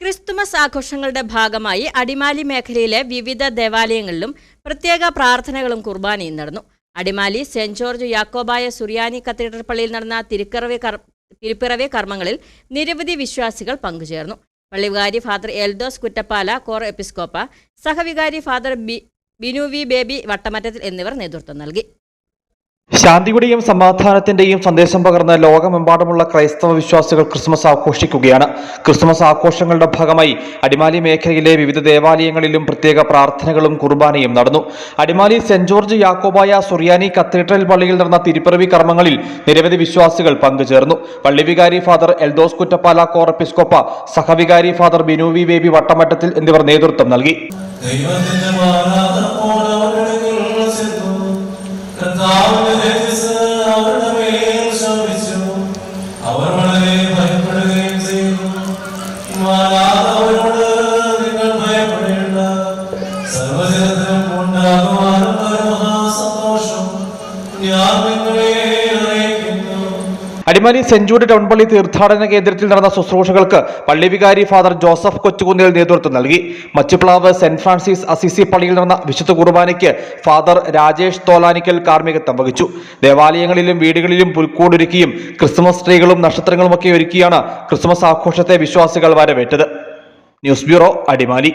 Christmas ആഘോഷങ്ങളുടെ ഭാഗമായി അടിമാലി മേഖലയിലെ വിവിധ ദേവാലയങ്ങളിലും പ്രത്യേക പ്രാർത്ഥനകളും കുർബാനയും നടന്നു. അടിമാലി സെന്റ് ജോർജ് യാക്കോബായ സുറിയാനി കത്തീഡ്രൽ പള്ളിയിൽ നടന്ന തിരുക്കറവി തിരുപ്പിറവി കർമ്മങ്ങളിൽ നിരവധി വിശ്വാസികൾ പങ്കുചേർന്നു. പള്ളിവികാരി ഫാദർ എൽദോസ് കുറ്റപ്പാല കോർ എപ്പിസ്കോപ്പ സഹവികാരി ഫാദർ ബി ബിനുവി ബേബി വട്ടമറ്റത്തിൽ എന്നിവർ നേതൃത്വം നൽകി. ശാന്തിയുടെയും സമാധാനത്തിന്റെയും സന്ദേശം പകർന്ന് ലോകമെമ്പാടുമുള്ള ക്രൈസ്തവ വിശ്വാസികൾ ക്രിസ്മസ് ആഘോഷിക്കുകയാണ്. ക്രിസ്മസ് ആഘോഷങ്ങളുടെ ഭാഗമായി അടിമാലി മേഖലയിലെ വിവിധ ദേവാലയങ്ങളിലും പ്രത്യേക പ്രാർത്ഥനകളും കുർബാനയും നടന്നു. അടിമാലി സെന്റ് ജോർജ് യാക്കോബായ സുറിയാനി കത്തീഡ്രൽ പള്ളിയിൽ നടന്ന തിരുപ്പിറവി കർമ്മങ്ങളിൽ നിരവധി വിശ്വാസികൾ പങ്കുചേർന്നു. പള്ളിവികാരി ഫാദർ എൽദോസ് കുറ്റപ്പാല കോർ എപ്പിസ്കോപ്പ സഹവികാരി ഫാദർ ബിനു വി ബേബി വട്ടമറ്റത്തിൽ എന്നിവർ നേതൃത്വം നൽകി. ഉണ്ടാകുവാനുള്ള ഒരു ഞാൻ നിങ്ങളെ അടിമാലി സെഞ്ചൂരി ടൗൺ പള്ളി തീർത്ഥാടന കേന്ദ്രത്തിൽ നടന്ന ശുശ്രൂഷകൾക്ക് പള്ളി വികാരി ഫാദർ ജോസഫ് കൊച്ചുകുന്നിൽ നേതൃത്വം നൽകി. മച്ചുപ്ലാവ് സെന്റ് ഫ്രാൻസിസ് അസിസി പള്ളിയിൽ നടന്ന വിശുദ്ധ കുർബാനയ്ക്ക് ഫാദർ രാജേഷ് തോലാനിക്കൽ കാർമ്മികത്വം വഹിച്ചു. ദേവാലയങ്ങളിലും വീടുകളിലും പുൽക്കൂടൊരുക്കിയും ക്രിസ്മസ് ട്രീകളും നക്ഷത്രങ്ങളുമൊക്കെ ഒരുക്കിയാണ് ക്രിസ്മസ് ആഘോഷത്തെ വിശ്വാസികൾ വരവേറ്റത്. News bureau Adimali.